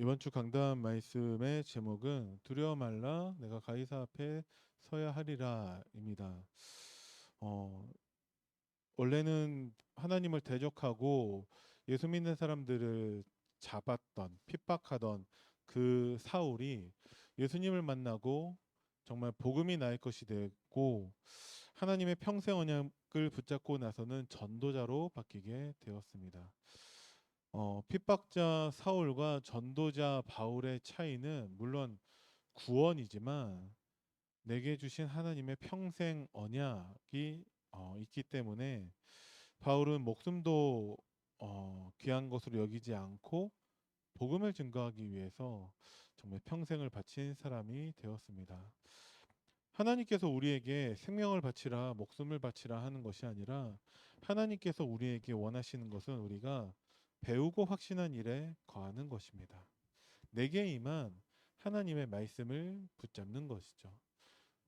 이번 주 강단 말씀의 제목은 두려워 말라 내가 가이사 앞에 서야 하리라입니다. 어, 원래는 하나님을 대적하고 예수 믿는 사람들을 잡았던 핍박하던 그 사울이 예수님을 만나고 정말 복음이 나의 것이 되고 하나님의 평생 언약을 붙잡고 나서는 전도자로 바뀌게 되었습니다. 어, 핍박자 사울과 전도자 바울의 차이는 물론 구원이지만 내게 주신 하나님의 평생 언약이 어, 있기 때문에 바울은 목숨도 어, 귀한 것으로 여기지 않고 복음을 증거하기 위해서 정말 평생을 바친 사람이 되었습니다. 하나님께서 우리에게 생명을 바치라 목숨을 바치라 하는 것이 아니라 하나님께서 우리에게 원하시는 것은 우리가 배우고 확신한 일에 거하는 것입니다. 내게 임한 하나님의 말씀을 붙잡는 것이죠.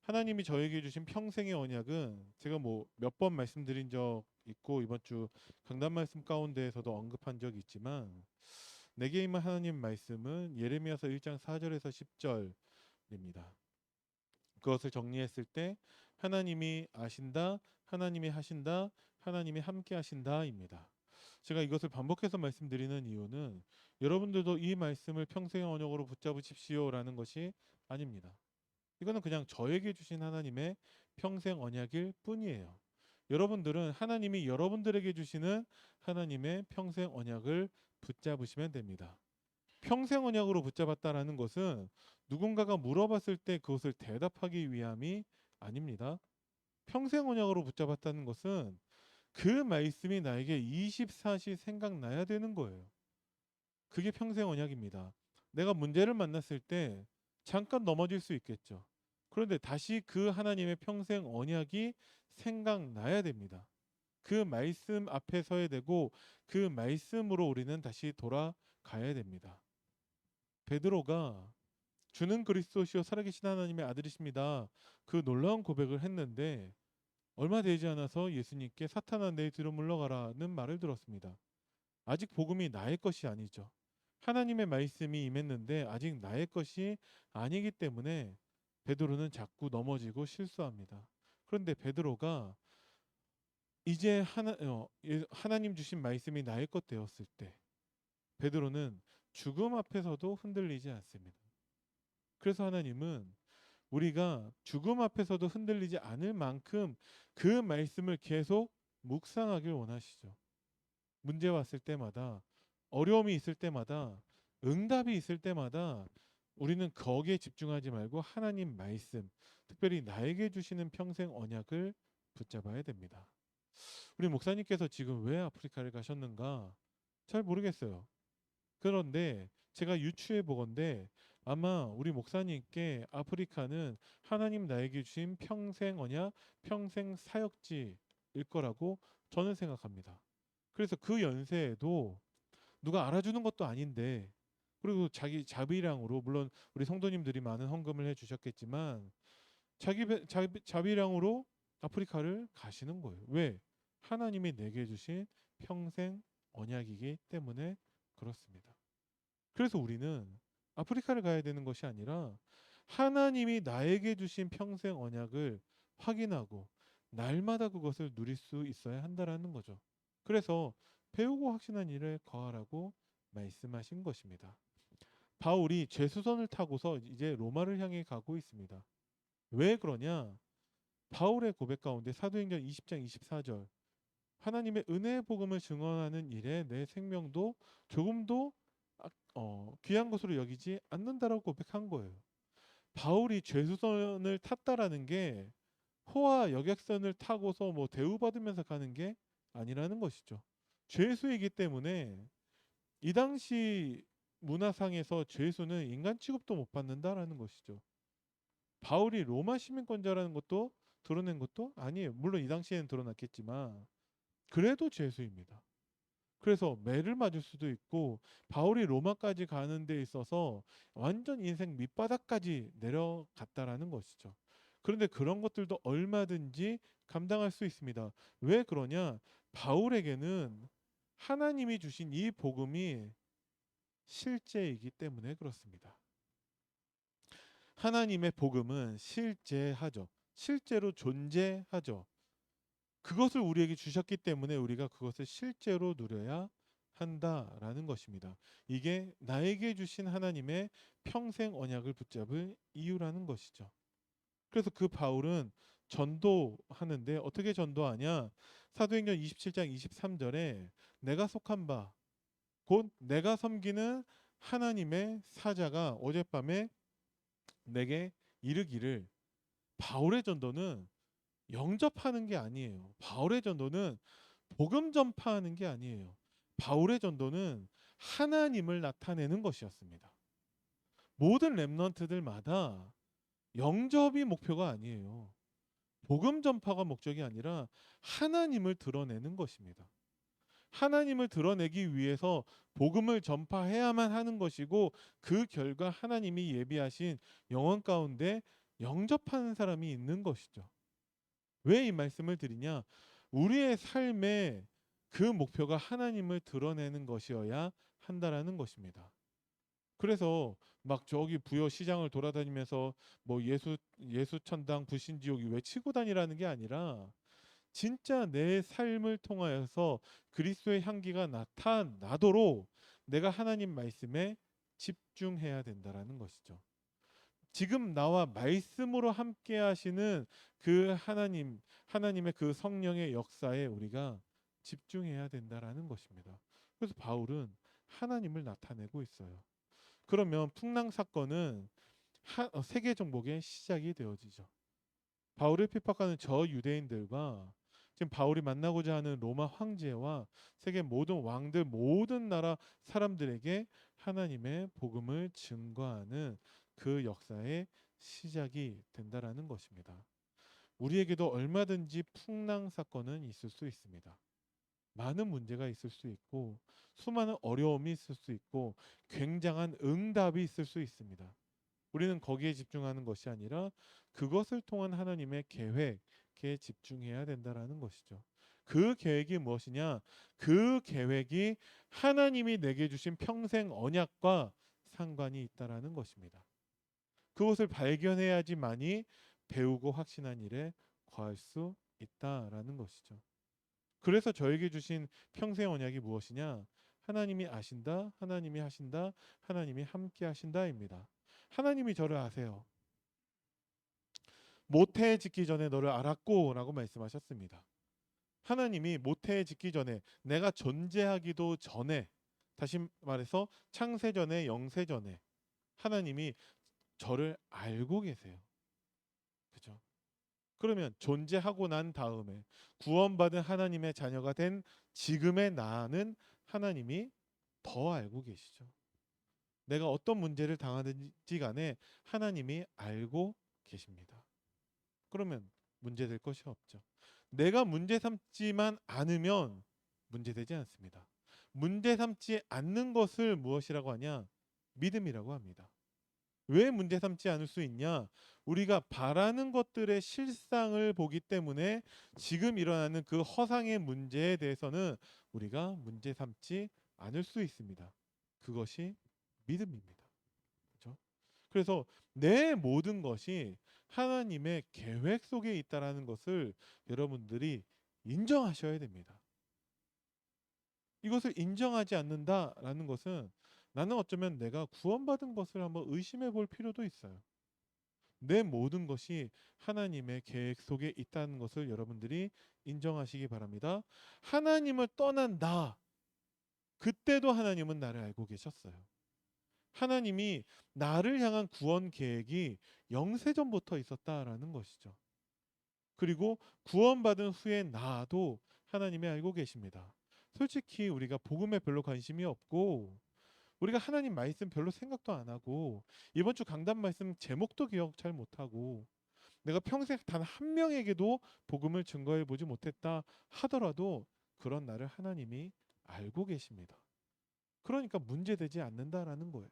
하나님이 저에게 주신 평생의 언약은 제가 뭐 몇 번 말씀드린 적 있고 이번 주 강단 말씀 가운데에서도 언급한 적이 있지만 내게 임한 하나님 말씀은 예레미야서 1장 4절에서 10절입니다. 그것을 정리했을 때 하나님이 아신다, 하나님이 하신다, 하나님이 함께 하신다입니다. 제가 이것을 반복해서 말씀드리는 이유는 여러분들도 이 말씀을 평생의 언약으로 붙잡으십시오라는 것이 아닙니다. 이거는 그냥 저에게 주신 하나님의 평생 언약일 뿐이에요. 여러분들은 하나님이 여러분들에게 주시는 하나님의 평생 언약을 붙잡으시면 됩니다. 평생 언약으로 붙잡았다라는 것은 누군가가 물어봤을 때 그것을 대답하기 위함이 아닙니다. 평생 언약으로 붙잡았다는 것은 그 말씀이 나에게 24시 생각나야 되는 거예요. 그게 평생 언약입니다. 내가 문제를 만났을 때 잠깐 넘어질 수 있겠죠. 그런데 다시 그 하나님의 평생 언약이 생각나야 됩니다. 그 말씀 앞에 서야 되고 그 말씀으로 우리는 다시 돌아가야 됩니다. 베드로가 주는 그리스도시요 살아계신 하나님의 아들이십니다. 그 놀라운 고백을 했는데 얼마 되지 않아서 예수님께 사탄아 내 뒤로 물러가라는 말을 들었습니다. 아직 복음이 나의 것이 아니죠. 하나님의 말씀이 임했는데 아직 나의 것이 아니기 때문에 베드로는 자꾸 넘어지고 실수합니다. 그런데 베드로가 이제 하나, 어, 예, 하나님 주신 말씀이 나의 것 되었을 때 베드로는 죽음 앞에서도 흔들리지 않습니다. 그래서 하나님은 우리가 죽음 앞에서도 흔들리지 않을 만큼 그 말씀을 계속 묵상하길 원하시죠. 문제 왔을 때마다 어려움이 있을 때마다 응답이 있을 때마다 우리는 거기에 집중하지 말고 하나님 말씀, 특별히 나에게 주시는 평생 언약을 붙잡아야 됩니다. 우리 목사님께서 지금 왜 아프리카를 가셨는가 잘 모르겠어요. 그런데 제가 유추해 보건데 아마 우리 목사님께 아프리카는 하나님 나에게 주신 평생 언약, 평생 사역지일 거라고 저는 생각합니다. 그래서 그 연세에도 누가 알아주는 것도 아닌데 그리고 자기 자비량으로 물론 우리 성도님들이 많은 헌금을 해 주셨겠지만 자기 배- 자비, 자비량으로 아프리카를 가시는 거예요. 왜? 하나님이 내게 주신 평생 언약이기 때문에 그렇습니다. 그래서 우리는 아프리카를 가야 되는 것이 아니라 하나님이 나에게 주신 평생 언약을 확인하고 날마다 그것을 누릴 수 있어야 한다라는 거죠. 그래서 배우고 확신한 일을 거하라고 말씀하신 것입니다. 바울이 죄수선을 타고서 이제 로마를 향해 가고 있습니다. 왜 그러냐? 바울의 고백 가운데 사도행전 20장 24절 하나님의 은혜의 복음을 증언하는 일에 내 생명도 조금도 아- 어, 귀한 것으로 여기지 않는다라고 고백한 거예요. 바울이 죄수선을 탔다라는 게 호화 여객선을 타고서 뭐 대우받으면서 가는 게 아니라는 것이죠. 죄수이기 때문에 이 당시 문화상에서 죄수는 인간 취급도 못 받는다라는 것이죠. 바울이 로마 시민권자라는 것도 드러낸 것도 아니에요. 물론 이 당시에는 드러났겠지만 그래도 죄수입니다. 그래서 매를 맞을 수도 있고 바울이 로마까지 가는 데 있어서 완전 인생 밑바닥까지 내려갔다라는 것이죠. 그런데 그런 것들도 얼마든지 감당할 수 있습니다. 왜 그러냐? 바울에게는 하나님이 주신 이 복음이 실제이기 때문에 그렇습니다. 하나님의 복음은 실제하죠. 실제로 존재하죠. 그것을 우리에게 주셨기 때문에 우리가 그것을 실제로 누려야 한다라는 것입니다. 이게 나에게 주신 하나님의 평생 언약을 붙잡을 이유라는 것이죠. 그래서 그 바울은 전도하는데 어떻게 전도하냐? 사도행전 27장 23절에 내가 속한 바 곧 내가 섬기는 하나님의 사자가 어젯밤에 내게 이르기를 바울의 전도는 영접하는 게 아니에요. 바울의 전도는 복음 전파하는 게 아니에요. 바울의 전도는 하나님을 나타내는 것이었습니다. 모든 렘넌트들마다 영접이 목표가 아니에요. 복음 전파가 목적이 아니라 하나님을 드러내는 것입니다. 하나님을 드러내기 위해서 복음을 전파해야만 하는 것이고 그 결과 하나님이 예비하신 영혼 가운데 영접하는 사람이 있는 것이죠. 왜 이 말씀을 드리냐? 우리의 삶의 그 목표가 하나님을 드러내는 것이어야 한다라는 것입니다. 그래서 막 저기 부여 시장을 돌아다니면서 뭐 예수 예수 천당 불신 지옥이 외치고 다니라는 게 아니라 진짜 내 삶을 통하여서 그리스도의 향기가 나타나도록 내가 하나님 말씀에 집중해야 된다라는 것이죠. 지금 나와 말씀으로 함께 하시는 그 하나님 하나님의 그 성령의 역사에 우리가 집중해야 된다라는 것입니다. 그래서 바울은 하나님을 나타내고 있어요. 그러면 풍랑 사건은 하, 어, 세계 정복의 시작이 되어지죠. 바울을 핍박하는 저 유대인들과 지금 바울이 만나고자 하는 로마 황제와 세계 모든 왕들 모든 나라 사람들에게 하나님의 복음을 증거하는 그 역사의 시작이 된다라는 것입니다. 우리에게도 얼마든지 풍랑 사건은 있을 수 있습니다. 많은 문제가 있을 수 있고 수많은 어려움이 있을 수 있고 굉장한 응답이 있을 수 있습니다. 우리는 거기에 집중하는 것이 아니라 그것을 통한 하나님의 계획에 집중해야 된다라는 것이죠. 그 계획이 무엇이냐? 그 계획이 하나님이 내게 주신 평생 언약과 상관이 있다라는 것입니다. 그것을 발견해야지만이 배우고 확신한 일에 거할 수 있다라는 것이죠. 그래서 저에게 주신 평생 언약이 무엇이냐? 하나님이 아신다, 하나님이 하신다, 하나님이 함께 하신다입니다. 하나님이 저를 아세요. 모태 짓기 전에 너를 알았고 라고 말씀하셨습니다. 하나님이 모태 짓기 전에 내가 존재하기도 전에 다시 말해서 창세 전에 영세 전에 하나님이 저를 알고 계세요. 그죠? 그러면 존재하고 난 다음에 구원받은 하나님의 자녀가 된 지금의 나는 하나님이 더 알고 계시죠. 내가 어떤 문제를 당하든지 간에 하나님이 알고 계십니다. 그러면 문제될 것이 없죠. 내가 문제 삼지만 않으면 문제되지 않습니다. 문제 삼지 않는 것을 무엇이라고 하냐? 믿음이라고 합니다. 왜 문제 삼지 않을 수 있냐? 우리가 바라는 것들의 실상을 보기 때문에 지금 일어나는 그 허상의 문제에 대해서는 우리가 문제 삼지 않을 수 있습니다. 그것이 믿음입니다. 그렇죠? 그래서 내 모든 것이 하나님의 계획 속에 있다라는 것을 여러분들이 인정하셔야 됩니다. 이것을 인정하지 않는다라는 것은 나는 어쩌면 내가 구원받은 것을 한번 의심해 볼 필요도 있어요. 내 모든 것이 하나님의 계획 속에 있다는 것을 여러분들이 인정하시기 바랍니다. 하나님을 떠난 나, 그때도 하나님은 나를 알고 계셨어요. 하나님이 나를 향한 구원 계획이 영세전부터 있었다라는 것이죠. 그리고 구원받은 후에 나도 하나님이 알고 계십니다. 솔직히 우리가 복음에 별로 관심이 없고 우리가 하나님 말씀 별로 생각도 안 하고 이번 주 강단 말씀 제목도 기억 잘 못하고 내가 평생 단 한 명에게도 복음을 증거해 보지 못했다 하더라도 그런 나를 하나님이 알고 계십니다. 그러니까 문제되지 않는다라는 거예요.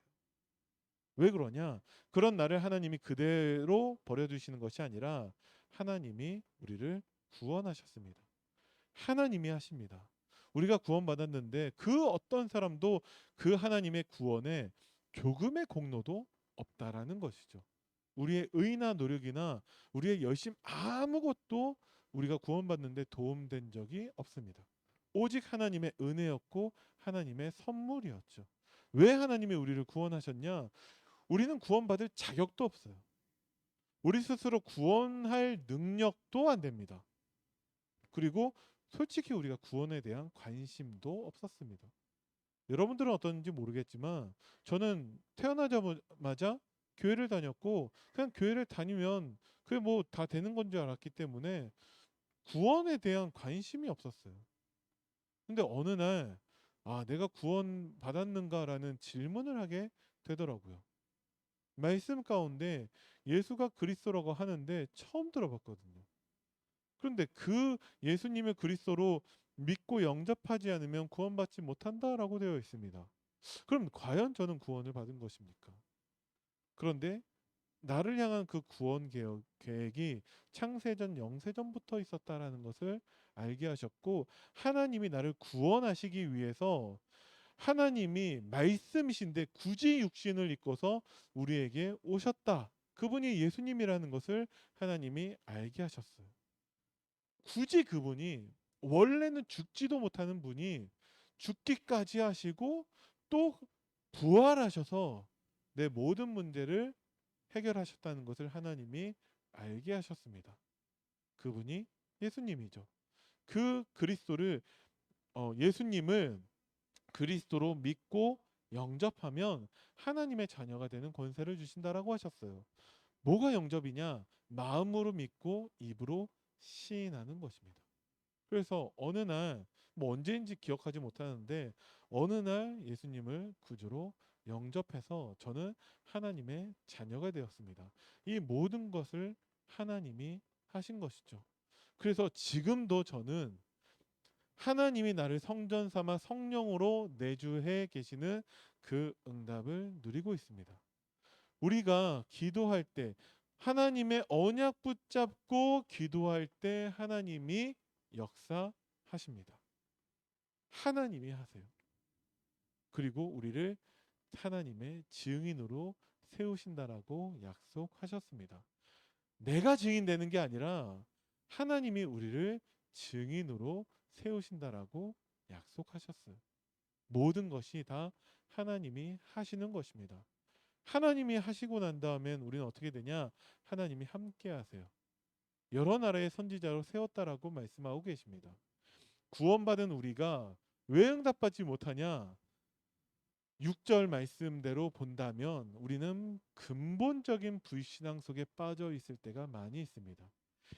왜 그러냐? 그런 나를 하나님이 그대로 버려두시는 것이 아니라 하나님이 우리를 구원하셨습니다. 하나님이 하십니다. 우리가 구원받았는데 그 어떤 사람도 그 하나님의 구원에 조금의 공로도 없다라는 것이죠. 우리의 의나 노력이나 우리의 열심 아무것도 우리가 구원받는데 도움된 적이 없습니다. 오직 하나님의 은혜였고 하나님의 선물이었죠. 왜 하나님이 우리를 구원하셨냐? 우리는 구원받을 자격도 없어요. 우리 스스로 구원할 능력도 안 됩니다. 그리고 솔직히 우리가 구원에 대한 관심도 없었습니다. 여러분들은 어떤지 모르겠지만 저는 태어나자마자 교회를 다녔고 그냥 교회를 다니면 그게 뭐 다 되는 건 줄 알았기 때문에 구원에 대한 관심이 없었어요. 근데 어느 날 아, 내가 구원 받았는가라는 질문을 하게 되더라고요. 말씀 가운데 예수가 그리스도라고 하는데 처음 들어봤거든요. 그런데 그 예수님의 그리스도로 믿고 영접하지 않으면 구원받지 못한다라고 되어 있습니다. 그럼 과연 저는 구원을 받은 것입니까? 그런데 나를 향한 그 구원 계획, 계획이 창세전 영세전부터 있었다라는 것을 알게 하셨고 하나님이 나를 구원하시기 위해서 하나님이 말씀이신데 굳이 육신을 입고서 우리에게 오셨다. 그분이 예수님이라는 것을 하나님이 알게 하셨어요. 굳이 그분이 원래는 죽지도 못하는 분이 죽기까지 하시고 또 부활하셔서 내 모든 문제를 해결하셨다는 것을 하나님이 알게 하셨습니다. 그분이 예수님이죠. 그 그리스도를 어, 예수님을 그리스도로 믿고 영접하면 하나님의 자녀가 되는 권세를 주신다라고 하셨어요. 뭐가 영접이냐? 마음으로 믿고 입으로 시인하는 것입니다. 그래서 어느 날 뭐 언제인지 기억하지 못하는데 어느 날 예수님을 구주로 영접해서 저는 하나님의 자녀가 되었습니다. 이 모든 것을 하나님이 하신 것이죠. 그래서 지금도 저는 하나님이 나를 성전 삼아 성령으로 내주해 계시는 그 응답을 누리고 있습니다. 우리가 기도할 때 하나님의 언약 붙잡고 기도할 때 하나님이 역사하십니다. 하나님이 하세요. 그리고 우리를 하나님의 증인으로 세우신다라고 약속하셨습니다. 내가 증인 되는 게 아니라 하나님이 우리를 증인으로 세우신다라고 약속하셨어요. 모든 것이 다 하나님이 하시는 것입니다. 하나님이 하시고 난 다음엔 우리는 어떻게 되냐? 하나님이 함께 하세요. 여러 나라의 선지자로 세웠다라고 말씀하고 계십니다. 구원받은 우리가 왜 응답받지 못하냐? 6절 말씀대로 본다면 우리는 근본적인 불신앙 속에 빠져 있을 때가 많이 있습니다.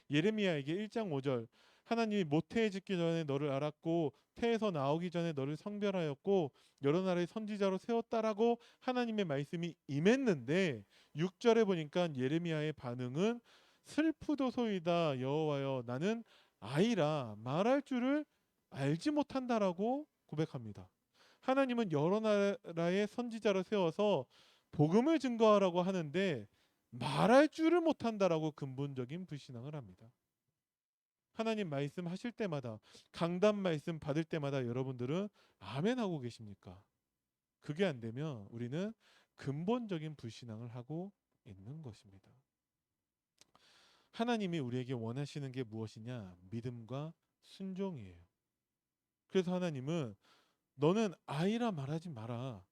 예레미야에게 1장 5절 하나님이 모태에 짓기 전에 너를 알았고 태에서 나오기 전에 너를 성별하였고 여러 나라의 선지자로 세웠다라고 하나님의 말씀이 임했는데 6절에 보니까 예레미야의 반응은 슬프도소이다 여호와여 나는 아이라 말할 줄을 알지 못한다라고 고백합니다. 하나님은 여러 나라의 선지자를 세워서 복음을 증거하라고 하는데 말할 줄을 못한다라고 근본적인 불신앙을 합니다. 하나님 말씀 하실 때마다 강단 말씀 받을 때마다 여러분들은 아멘 하고 계십니까? 그게 안 되면 우리는 근본적인 불신앙을 하고 있는 것입니다. 하나님이 우리에게 원하시는 게 무엇이냐? 믿음과 순종이에요. 그래서 하나님은 너는 아이라 말하지 마라.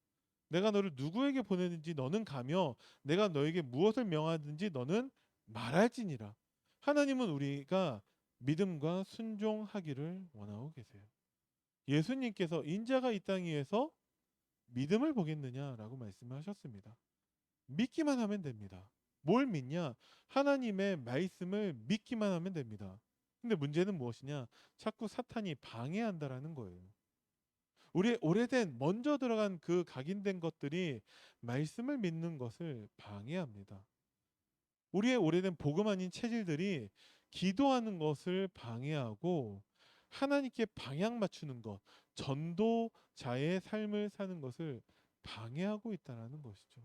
내가 너를 누구에게 보내는지 너는 가며 내가 너에게 무엇을 명하든지 너는 말할지니라. 하나님은 우리가 믿음과 순종하기를 원하고 계세요. 예수님께서 인자가 이땅 위에서 믿음을 보겠느냐라고 말씀하셨습니다. 믿기만 하면 됩니다. 뭘 믿냐? 하나님의 말씀을 믿기만 하면 됩니다. 근데 문제는 무엇이냐? 자꾸 사탄이 방해한다라는 거예요. 우리의 오래된 먼저 들어간 그 각인된 것들이 말씀을 믿는 것을 방해합니다. 우리의 오래된 복음 아닌 체질들이 기도하는 것을 방해하고 하나님께 방향 맞추는 것, 전도자의 삶을 사는 것을 방해하고 있다는 것이죠.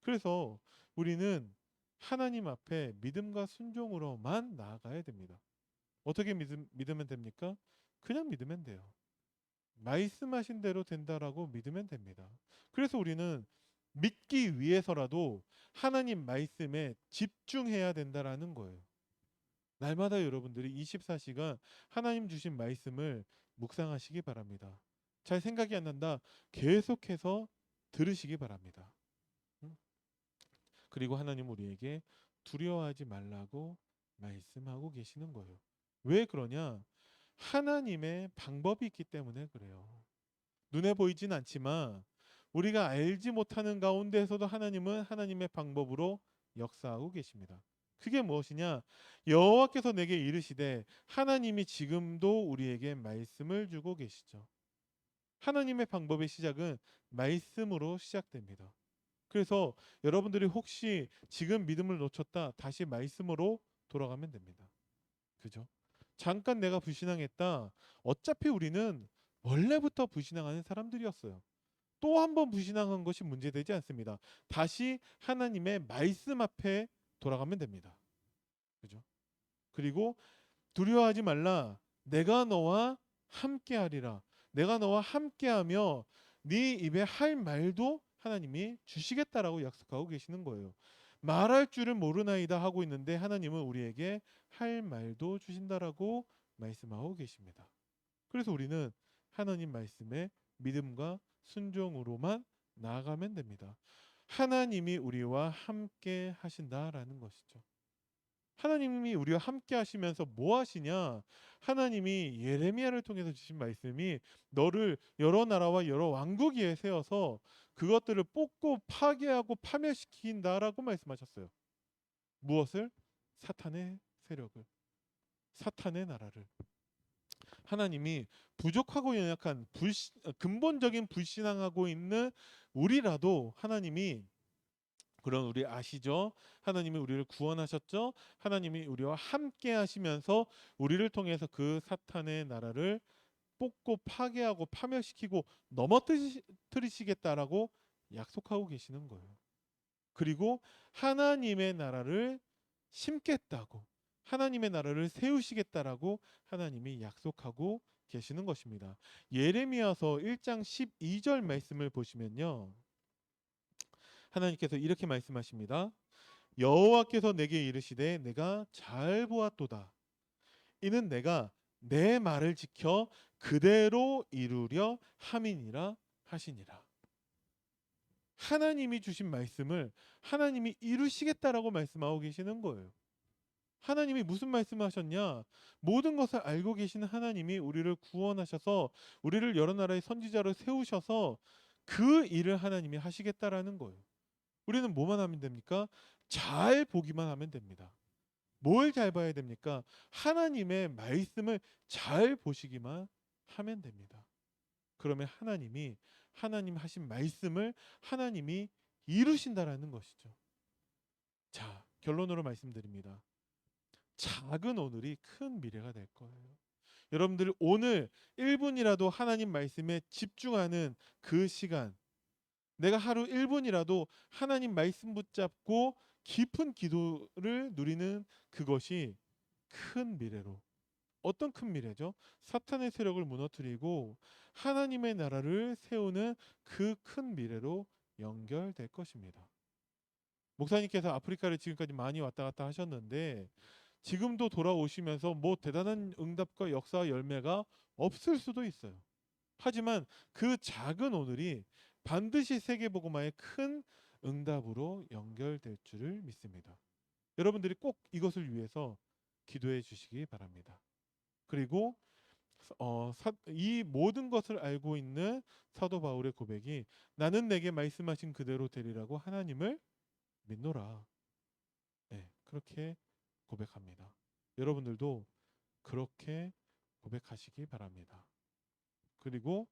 그래서 우리는 하나님 앞에 믿음과 순종으로만 나아가야 됩니다. 어떻게 믿음, 믿으면 됩니까? 그냥 믿으면 돼요. 말씀하신 대로 된다라고 믿으면 됩니다. 그래서 우리는 믿기 위해서라도 하나님 말씀에 집중해야 된다라는 거예요. 날마다 여러분들이 24시간 하나님 주신 말씀을 묵상하시기 바랍니다. 잘 생각이 안 난다. 계속해서 들으시기 바랍니다. 음? 그리고 하나님 우리에게 두려워하지 말라고 말씀하고 계시는 거예요. 왜 그러냐? 하나님의 방법이 있기 때문에 그래요. 눈에 보이진 않지만 우리가 알지 못하는 가운데서도 하나님은 하나님의 방법으로 역사하고 계십니다. 그게 무엇이냐? 여호와께서 내게 이르시되 하나님이 지금도 우리에게 말씀을 주고 계시죠. 하나님의 방법의 시작은 말씀으로 시작됩니다. 그래서 여러분들이 혹시 지금 믿음을 놓쳤다 다시 말씀으로 돌아가면 됩니다. 그죠? 잠깐 내가 불신앙했다. 어차피 우리는 원래부터 불신앙하는 사람들이었어요. 또 한 번 불신앙한 것이 문제되지 않습니다. 다시 하나님의 말씀 앞에 돌아가면 됩니다. 그죠? 그리고 두려워하지 말라. 내가 너와 함께하리라. 내가 너와 함께하며 네 입에 할 말도 하나님이 주시겠다라고 약속하고 계시는 거예요. 말할 줄을 모르나이다 하고 있는데 하나님은 우리에게 할 말도 주신다라고 말씀하고 계십니다. 그래서 우리는 하나님 말씀에 믿음과 순종으로만 나아가면 됩니다. 하나님이 우리와 함께 하신다라는 것이죠. 하나님이 우리와 함께 하시면서 뭐 하시냐? 하나님이 예레미야를 통해서 주신 말씀이 너를 여러 나라와 여러 왕국 위에 세워서 그것들을 뽑고 파괴하고 파멸시킨다라고 말씀하셨어요. 무엇을? 사탄의 세력을. 사탄의 나라를. 하나님이 부족하고 연약한 불신, 근본적인 불신앙하고 있는 우리라도 하나님이 그런 우리 아시죠? 하나님이 우리를 구원하셨죠? 하나님이 우리와 함께 하시면서 우리를 통해서 그 사탄의 나라를 뽑고 파괴하고 파멸시키고 넘어뜨리시겠다라고 약속하고 계시는 거예요. 그리고 하나님의 나라를 심겠다고 하나님의 나라를 세우시겠다라고 하나님이 약속하고 계시는 것입니다. 예레미야서 1장 12절 말씀을 보시면요. 하나님께서 이렇게 말씀하십니다. 여호와께서 내게 이르시되 내가 잘 보았도다. 이는 내가 내 말을 지켜 그대로 이루려 함이니라 하시니라. 하나님이 주신 말씀을 하나님이 이루시겠다라고 말씀하고 계시는 거예요. 하나님이 무슨 말씀하셨냐? 모든 것을 알고 계시는 하나님이 우리를 구원하셔서 우리를 여러 나라의 선지자로 세우셔서 그 일을 하나님이 하시겠다라는 거예요. 우리는 뭐만 하면 됩니까? 잘 보기만 하면 됩니다. 뭘 잘 봐야 됩니까? 하나님의 말씀을 잘 보시기만 하면 됩니다. 그러면 하나님이 하나님 하신 말씀을 하나님이 이루신다라는 것이죠. 자, 결론으로 말씀드립니다. 작은 오늘이 큰 미래가 될 거예요. 여러분들 오늘 1분이라도 하나님 말씀에 집중하는 그 시간 내가 하루 1분이라도 하나님 말씀 붙잡고 깊은 기도를 누리는 그것이 큰 미래로 어떤 큰 미래죠? 사탄의 세력을 무너뜨리고 하나님의 나라를 세우는 그 큰 미래로 연결될 것입니다. 목사님께서 아프리카를 지금까지 많이 왔다 갔다 하셨는데 지금도 돌아오시면서 뭐 대단한 응답과 역사 열매가 없을 수도 있어요. 하지만 그 작은 오늘이 반드시 세계복음화의 큰 응답으로 연결될 줄을 믿습니다. 여러분들이 꼭 이것을 위해서 기도해 주시기 바랍니다. 그리고 어, 사, 이 모든 것을 알고 있는 사도 바울의 고백이 나는 내게 말씀하신 그대로 되리라고 하나님을 믿노라. 네, 그렇게 고백합니다. 여러분들도 그렇게 고백하시기 바랍니다. 그리고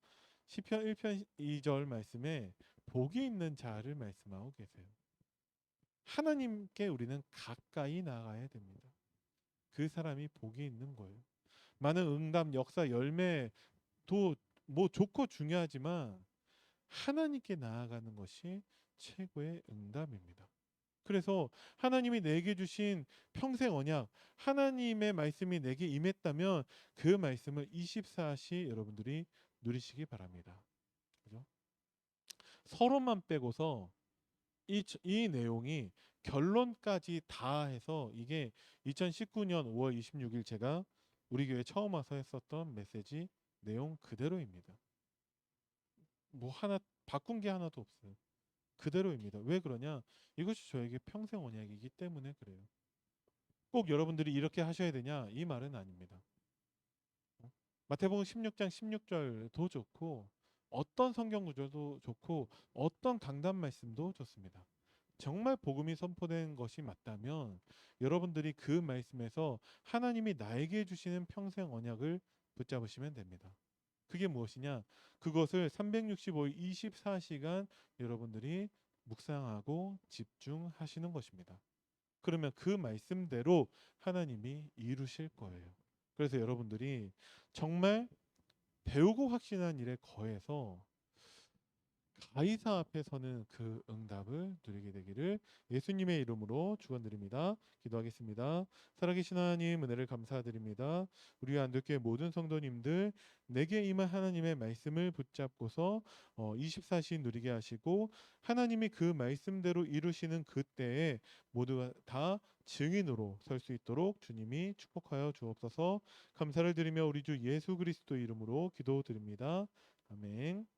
시편 1편 2절 말씀에 복이 있는 자를 말씀하고 계세요. 하나님께 우리는 가까이 나가야 됩니다. 그 사람이 복이 있는 거예요. 많은 응답, 역사, 열매도 뭐 좋고 중요하지만 하나님께 나아가는 것이 최고의 응답입니다. 그래서 하나님이 내게 주신 평생 언약, 하나님의 말씀이 내게 임했다면 그 말씀을 24시 여러분들이 누리시기 바랍니다. 그죠? 서로만 빼고서 이, 저- 이 내용이 결론까지 다 해서 이게 2019년 5월 26일 제가 우리 교회 처음 와서 했었던 메시지 내용 그대로입니다. 뭐 하나 바꾼 게 하나도 없어요. 그대로입니다. 왜 그러냐? 이것이 저에게 평생 언약이기 때문에 그래요. 꼭 여러분들이 이렇게 하셔야 되냐? 이 말은 아닙니다. 어? 마태복음 16장 16절도 좋고 어떤 성경 구절도 좋고 어떤 강단 말씀도 좋습니다. 정말 복음이 선포된 것이 맞다면 여러분들이 그 말씀에서 하나님이 나에게 주시는 평생 언약을 붙잡으시면 됩니다. 그게 무엇이냐? 그것을 365일 24시간 여러분들이 묵상하고 집중하시는 것입니다. 그러면 그 말씀대로 하나님이 이루실 거예요. 그래서 여러분들이 정말 배우고 확신한 일에 거해서 가이사 앞에서는 그 응답을 누리게 되기를 예수님의 이름으로 축원드립니다. 기도하겠습니다. 살아계신 하나님 은혜를 감사드립니다. 우리 안독교회 모든 성도님들 내게 임한 하나님의 말씀을 붙잡고서 어, 24시 누리게 하시고 하나님이 그 말씀대로 이루시는 그때에 모두가 다 증인으로 설 수 있도록 주님이 축복하여 주옵소서. 감사를 드리며 우리 주 예수 그리스도 이름으로 기도드립니다. 아멘.